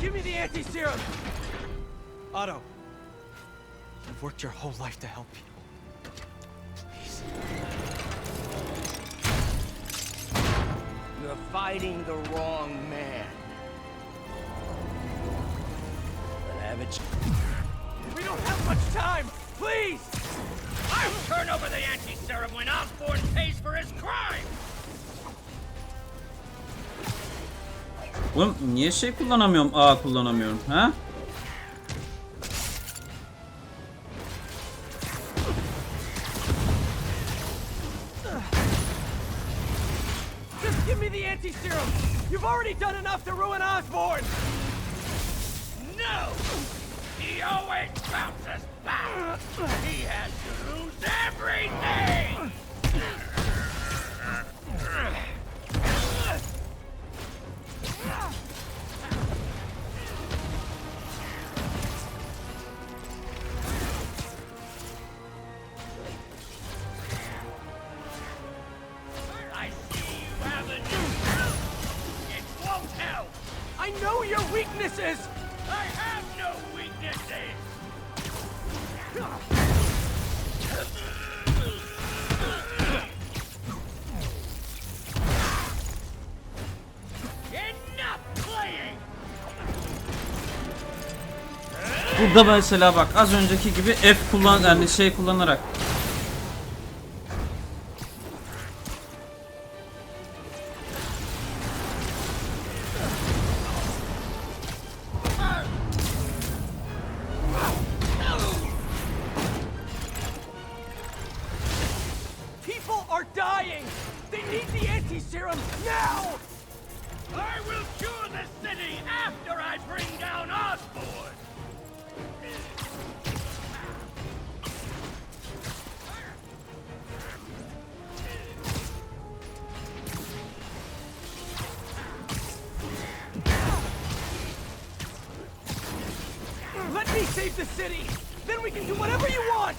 Give me the anti-serum! Otto, you've worked your whole life to help people. Please. You're fighting the wrong man. We don't have much time! Please! I'll turn over the anti-serum when Osborn pays for his crime! Oğlum niye şey kullanamıyorum? A kullanamıyorum. Ha? The anti-serum! You've already done enough to ruin Osborn! No! He always bounces back! He I know your weaknesses! I have no weaknesses! Enough playing! Burada mesela bak az önceki gibi F kullan yani şey kullanarak. Are dying! They need the anti-serum now! I will cure the city after I bring down Osborn! Let me save the city! Then we can do whatever you want!